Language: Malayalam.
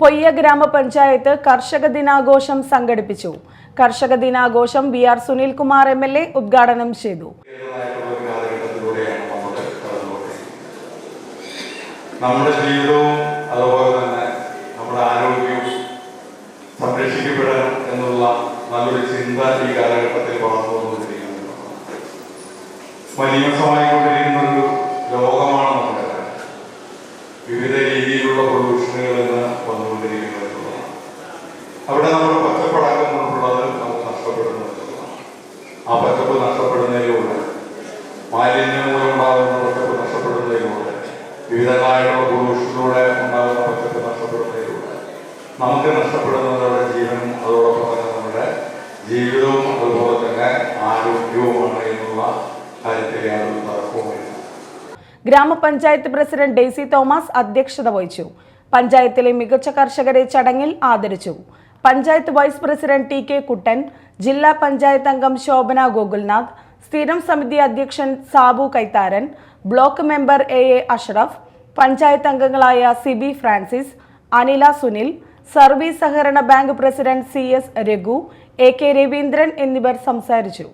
പൊയ്യ ഗ്രാമപഞ്ചായത്ത് കർഷക ദിനാഘോഷം സംഘടിപ്പിച്ചു. കർഷക ദിനാഘോഷം V R Sunilkumar M L A ഉദ്ഘാടനം ചെയ്തു. നമ്മുടെ ജീവിതവും അതുപോലെ തന്നെ നമ്മുടെ ആരോഗ്യവും സംരക്ഷിക്കപ്പെടണം എന്നുള്ള നല്ലൊരു ചിന്ത ഈ കാലഘട്ടത്തിൽ വളർന്നു വന്നുകൊണ്ടിരിക്കുന്നത് മലീമസമായിക്കൊണ്ടിരിക്കുന്ന വിവിധ രീതിയിലുള്ള പൊല്യൂഷനുകൾ എല്ലാം വന്നുകൊണ്ടിരിക്കുന്നത് അവിടെ നമ്മൾ പച്ചപ്പടക്കം കൊണ്ടുള്ളത് നമുക്ക് നഷ്ടപ്പെടുന്നു ആ പച്ചപ്പ് നഷ്ടപ്പെടുന്നതിലൂടെ മാലിന്യം മൂലമുണ്ടാകുന്ന പച്ചപ്പ് നഷ്ടപ്പെടുന്നതിലൂടെ വിവിധങ്ങളായുള്ള പൊല്യൂഷനിലൂടെ ഉണ്ടാകുന്ന പച്ചപ്പ് നഷ്ടപ്പെടുന്നതിലൂടെ നമുക്ക് നഷ്ടപ്പെടുന്നവരുടെ ജീവനും അതോടൊപ്പം തന്നെ നമ്മുടെ ജീവിതവും അതുപോലെ തന്നെ ആരോഗ്യവുമാണ് എന്നുള്ള കാര്യത്തിൽ യാതൊരു തർക്കവുമില്ല. ഗ്രാമപഞ്ചായത്ത് പ്രസിഡന്റ് ഡെയ്സി തോമസ് അധ്യക്ഷത വഹിച്ചു. പഞ്ചായത്തിലെ മികച്ച കർഷകരെ ചടങ്ങിൽ ആദരിച്ചു. Panchayat vice president T K Kuttan ജില്ലാ പഞ്ചായത്ത് അംഗം ശോഭന ഗോകുൽനാഥ് സ്ഥിരം സമിതി അധ്യക്ഷൻ Sabu Kaitharan block member A A Ashraf panchayat അംഗങ്ങളായ സിബി ഫ്രാൻസിസ് അനില സുനിൽ സർവീസ് സഹകരണ bank president C S Raghu A K Raveendran എന്നിവർ സംസാരിച്ചു.